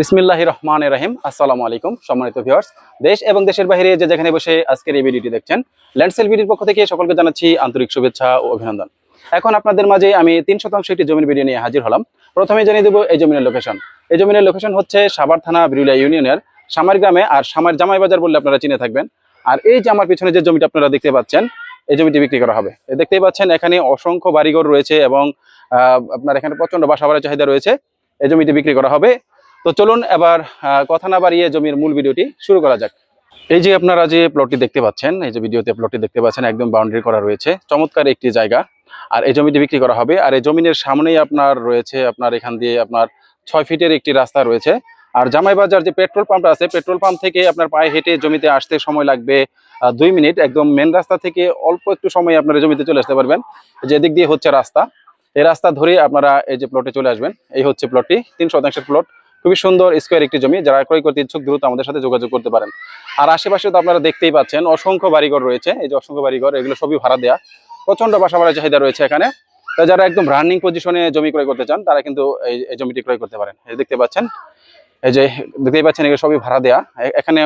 বিসমিল্লাহ রহমান রাহিম। আসসালামু আলাইকুম, সম্মানিত ভিউয়ার্স দেশ এবং দেশের বাইরে যে যেখানে বসে আজকের এই ভিডিওটি দেখছেন ল্যান্ডসেল ভিডিওর পক্ষ থেকে সকলকে জানাচ্ছি আন্তরিক শুভেচ্ছা ও অভিনন্দন। এখন আপনাদের মাঝে আমি তিন শতাংশ একটি জমির ভিডিও নিয়ে হাজির হলাম। প্রথমে জানিয়ে দেবো এই জমিনের লোকেশন এই জমিনের লোকেশন হচ্ছে সাভার থানা বিরুলিয়া ইউনিয়নের সামার গ্রামে, আর সামার জামাই বাজার বললে আপনারা চিনে থাকবেন। আর এই যে আমার পিছনে যে জমিটা আপনারা দেখতে পাচ্ছেন, এই জমিটি বিক্রি করা হবে। দেখতেই পাচ্ছেন, এখানে অসংখ্য বাড়িঘর রয়েছে এবং আপনার এখানে প্রচণ্ড বাসা বাড়ার চাহিদা রয়েছে। এই জমিটি বিক্রি করা হবে। তো চলুন এবার কথা না বাড়িয়ে জমির মূল ভিডিওটি শুরু করা যাক। এই যে আপনারা যে প্লটটি দেখতে পাচ্ছেন, এই যে ভিডিওতে প্লটটি দেখতে পাচ্ছেন, একদম বাউন্ডারি করা রয়েছে। চমৎকার একটি জায়গা। আর এই জমিটি বিক্রি করা হবে। আর এই জমিনের সামনেই আপনার রয়েছে, আপনার এখান দিয়ে আপনার ছয় ফিটের একটি রাস্তা রয়েছে। আর জামাইবাজার যে পেট্রোল পাম্পটা আছে পেট্রোল পাম্প থেকে আপনার পায়ে হেঁটে জমিতে আসতে সময় লাগবে দুই মিনিট। একদম মেন রাস্তা থেকে অল্প একটু সময় আপনারা জমিতে চলে আসতে পারবেন। যে দিক দিয়ে হচ্ছে রাস্তা, এই রাস্তা ধরে আপনারা এই যে প্লটে চলে আসবেন, এই হচ্ছে প্লটটি তিন শতাংশের প্লট খুবই সুন্দর স্কোয়ার একটি জমি, যারা ক্রয় করতে ইচ্ছুক দ্রুত আমাদের সাথে যোগাযোগ করতে পারেন। আর আশেপাশে তো আপনারা দেখতেই পাচ্ছেন, অসংখ্য বাড়িঘর রয়েছে। এই যে অসংখ্য বাড়িঘর, এগুলো সবই ভাড়া দেয়া। প্রচণ্ড বাসা চাহিদা রয়েছে এখানে। তা যারা একদম রানিং পজিশনে জমি ক্রয় করতে চান, তারা কিন্তু এই এই জমিটি ক্রয় করতে পারেন। এই দেখতে পাচ্ছেন, এই যে দেখতেই পাচ্ছেন, এগুলো সবই ভাড়া দেয়া। এখানে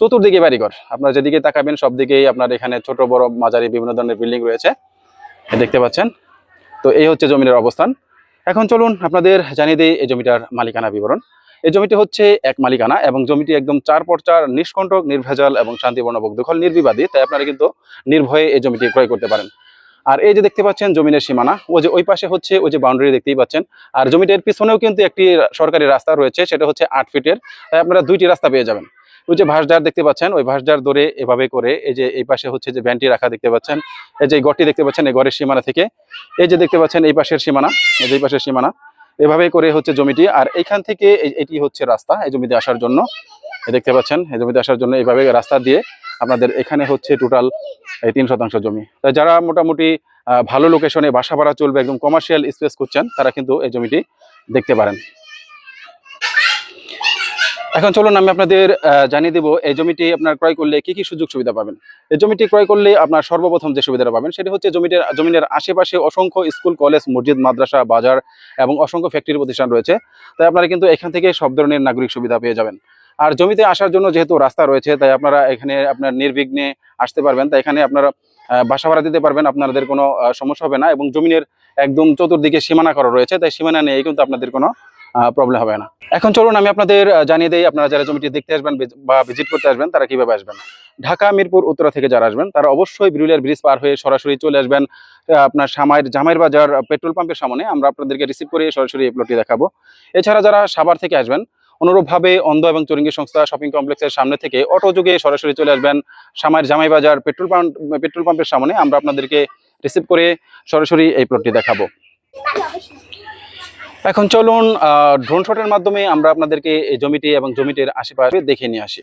চতুর্দিকে বাড়িঘর। আপনারা যেদিকে তাকাবেন, সব দিকেই আপনার এখানে ছোট, বড়, মাঝারি, বিভিন্ন ধরনের বিল্ডিং রয়েছে। দেখতে পাচ্ছেন, তো এই হচ্ছে জমির অবস্থান। এখন চলুন আপনাদের জানিয়ে দিই এই জমিটার মালিকানা বিবরণ। এই জমিটি হচ্ছে এক মালিকানা এবং জমিটি একদম চার পর চার নিষ্কণ্টক, নির্ভেজাল এবং শান্তিপূর্ণ দখল নির্বিবাদী। তাই আপনারা কিন্তু নির্ভয়ে এই জমিটি ক্রয় করতে পারেন। আর এই যে দেখতে পাচ্ছেন জমিনের সীমানা ও যে ওই পাশে হচ্ছে ওই যে বাউন্ডারি দেখতেই পাচ্ছেন। আর জমিটার পিছনেও কিন্তু একটি সরকারি রাস্তা রয়েছে, সেটা হচ্ছে আট ফিটের তাই আপনারা দুইটি রাস্তা পেয়ে যাবেন। ওই যে ভাসডার দেখতে পাচ্ছেন, ওই ভাসডার ধরে এভাবে করে এই যে এই পাশে হচ্ছে যে ভ্যানটি রাখা দেখতে পাচ্ছেন, এই যে ঘরটি দেখতে পাচ্ছেন এই ঘরের সীমানা থেকে, এই যে দেখতে পাচ্ছেন এই পাশের সীমানা, এই যে এই পাশের সীমানা, এভাবে করে হচ্ছে জমিটি, আর এইখান থেকে এটি হচ্ছে রাস্তা এই জমিতে আসার জন্য দেখতে পাচ্ছেন, এই জমিতে আসার জন্য এইভাবে রাস্তা দিয়ে আপনাদের এখানে হচ্ছে টোটাল এই তিন শতাংশ জমি। তাই যারা মোটামুটি ভালো লোকেশনে বাসা ভাড়া চলবে, একদম কমার্শিয়াল স্পেস করছেন তারা কিন্তু এই জমিটি দেখতে পারেন। এখন চলুন আমি আপনাদের জানিয়ে দেবো এই জমিটি আপনার ক্রয় করলে কি কি সুযোগ সুবিধা পাবেন। এই জমিটি ক্রয় করলে আপনার সর্বপ্রথম যে সুবিধাটা পাবেন সেটি হচ্ছে জমিটির, জমিনের আশেপাশে অসংখ্য স্কুল, কলেজ, মসজিদ, মাদ্রাসা, বাজার এবং অসংখ্য ফ্যাক্টরি প্রতিষ্ঠান রয়েছে। তাই আপনারা কিন্তু এখান থেকে সব ধরনের নাগরিক সুবিধা পেয়ে যাবেন। আর জমিতে আসার জন্য যেহেতু রাস্তা রয়েছে, তাই আপনারা এখানে আপনার নির্বিঘ্নে আসতে পারবেন। তাই এখানে আপনারা বাসা ভাড়া দিতে পারবেন, আপনাদের কোনো সমস্যা হবে না এবং জমিনের একদম চতুর্দিকে সীমানা করা রয়েছে। তাই সীমানা নিয়ে কিন্তু আপনাদের কোনো প্রবলেম হবে না। এখন চলুন আমি আপনাদের জানিয়ে দেই, আপনারা যারা জমিটি দেখতে আসবেন বা ভিজিট করতে আসবেন, তারা কীভাবে আসবেন? ঢাকা, মিরপুর, উত্তরা থেকে যারা আসবেন, তারা অবশ্যই বিরুলিয়ার ব্রিজ পার হয়ে সরাসরি চলে আসবেন আপনার সামাইর, জামাইর বাজার পেট্রোল পাম্পের সামনে। আমরা আপনাদেরকে রিসিভ করে সরাসরি এই প্লটটি দেখাবো। এছাড়া যারা সাভার থেকে আসবেন, অনুরূপভাবে অন্ধ এবং চরিঙ্গি সংস্থা শপিং কমপ্লেক্সের সামনে থেকে অটো যোগে সরাসরি চলে আসবেন সামাইর, জামাই বাজার পেট্রোল পাম্প পেট্রোল পাম্পের সামনে। আমরা আপনাদেরকে রিসিভ করে সরাসরি এই প্লটটি দেখাবো। এখন চলুন ড্রোন শটের মাধ্যমে আমরা আপনাদেরকে এই জমিটি এবং জমিটির আশেপাশে দেখে নিয়ে আসি।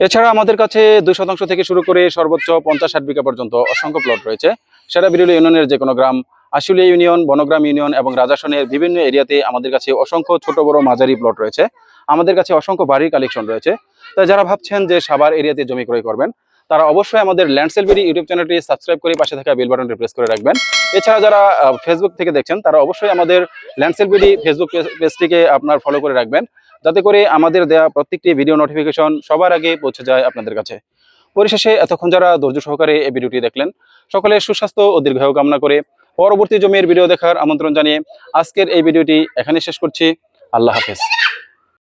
এছাড়া আমাদের কাছে দুই শতাংশ থেকে শুরু করে সর্বোচ্চ পঞ্চাশ ষাট বিঘা পর্যন্ত অসংখ্য প্লট রয়েছে। সেটা বিরুলি ইউনিয়নের যে কোনো গ্রাম, আশুলিয়া ইউনিয়ন, বনগ্রাম ইউনিয়ন এবং রাজাসনের বিভিন্ন এরিয়াতে আমাদের কাছে অসংখ্য ছোট, বড়, মাঝারি প্লট রয়েছে। আমাদের কাছে অসংখ্য বাড়ির কালেকশন রয়েছে। তাই যারা ভাবছেন যে সাবার এরিয়াতে জমি ক্রয় করবেন তারা অবশ্যই আমাদের ল্যান্ডসেল বিডি ইউটিউব চ্যানেলটি সাবস্ক্রাইব করে পাশে থাকা বেল বাটনটি প্রেস করে রাখবেন। এছাড়া যারা ফেসবুক থেকে দেখছেন, তারা অবশ্যই আমাদের ল্যান্ডসেল বিডি ফেসবুক পেজটিকে আপনার ফলো করে রাখবেন। যাতে করে আমাদের দেয়া প্রত্যেকটি ভিডিও নোটিফিকেশন সবার আগে পৌঁছে যায় আপনাদের কাছে। পরিশেষে, এতক্ষণ যারা ধৈর্য সহকারে এই ভিডিওটি দেখলেন, সকলে সুস্বাস্থ্য ও দীর্ঘায়ু কামনা করে পরবর্তী জমির ভিডিও দেখার আমন্ত্রণ জানিয়ে আজকের এই ভিডিওটি এখানে শেষ করছি। আল্লাহ হাফেজ।